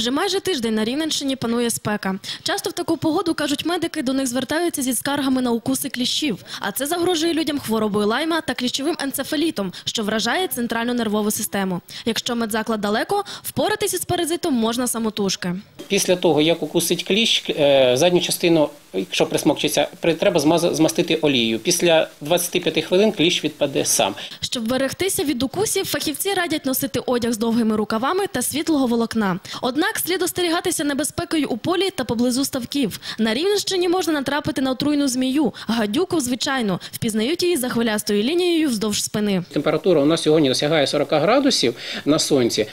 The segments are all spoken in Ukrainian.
Вже майже тиждень на Рівненщині панує спека. Часто в таку погоду, кажуть медики, до них звертаються зі скаргами на укуси кліщів. А це загрожує людям хворобою лайма та кліщовим енцефалітом, що вражає центральну нервову систему. Якщо медзаклад далеко, впоратися з паразитом можна самотужки. Після того, як укусить кліщ, е, задню частину, якщо присмокчиться, при- треба змаз- змастити олією. Після 25 хвилин кліщ відпаде сам. Щоб берегтися від укусів, фахівці радять носити одяг з довгими рукавами та світлого волокна. Однак слід остерігатися небезпекою у полі та поблизу ставків. На Рівненщині можна натрапити на отруйну змію, гадюку, звичайно. Впізнають її за хвилястою лінією вздовж спини. Температура у нас сьогодні досягає 40 градусів на сонці.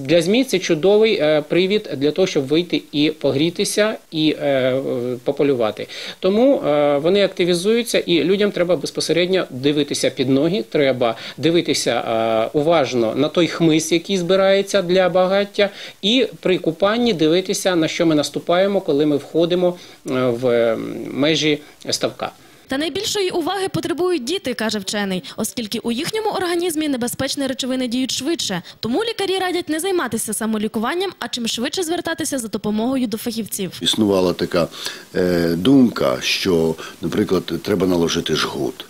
Для змій це чудовий е, привід для того, щоб вийти і погрітися, і е, е, пополювати. Тому е, вони активізуються, і людям треба безпосередньо дивитися під ноги. Треба дивитися е, уважно на той хмиз, який збирається для багаття, і при купанні дивитися на що ми наступаємо, коли ми входимо е, в межі ставка. Та найбільшої уваги потребують діти, каже вчений, оскільки у їхньому організмі небезпечні речовини діють швидше. Тому лікарі радять не займатися самолікуванням, а чим швидше звертатися за допомогою до фахівців. Існувала така е, думка, що, наприклад, треба наложити жгут.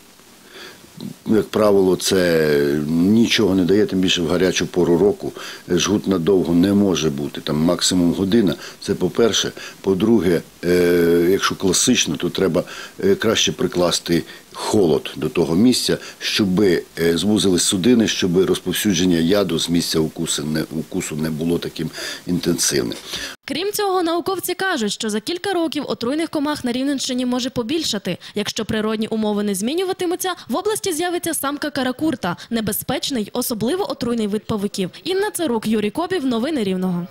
Як правило, це нічого не дає, тим більше в гарячу пору року. Жгут надовго не може бути, там максимум година. Це по-перше. По-друге, е, якщо класично, то треба е, краще прикласти холод до того місця, щоб е, звузились судини, щоб розповсюдження яду з місця укусу не, укусу не було таким інтенсивним. Крім цього, науковці кажуть, що за кілька років отруйних комах на Рівненщині може побільшати. Якщо природні умови не змінюватимуться, в області з'явиться самка каракурта, небезпечний, особливо отруйний вид павуків. Інна Царук, Юрій Кобів, новини Рівного.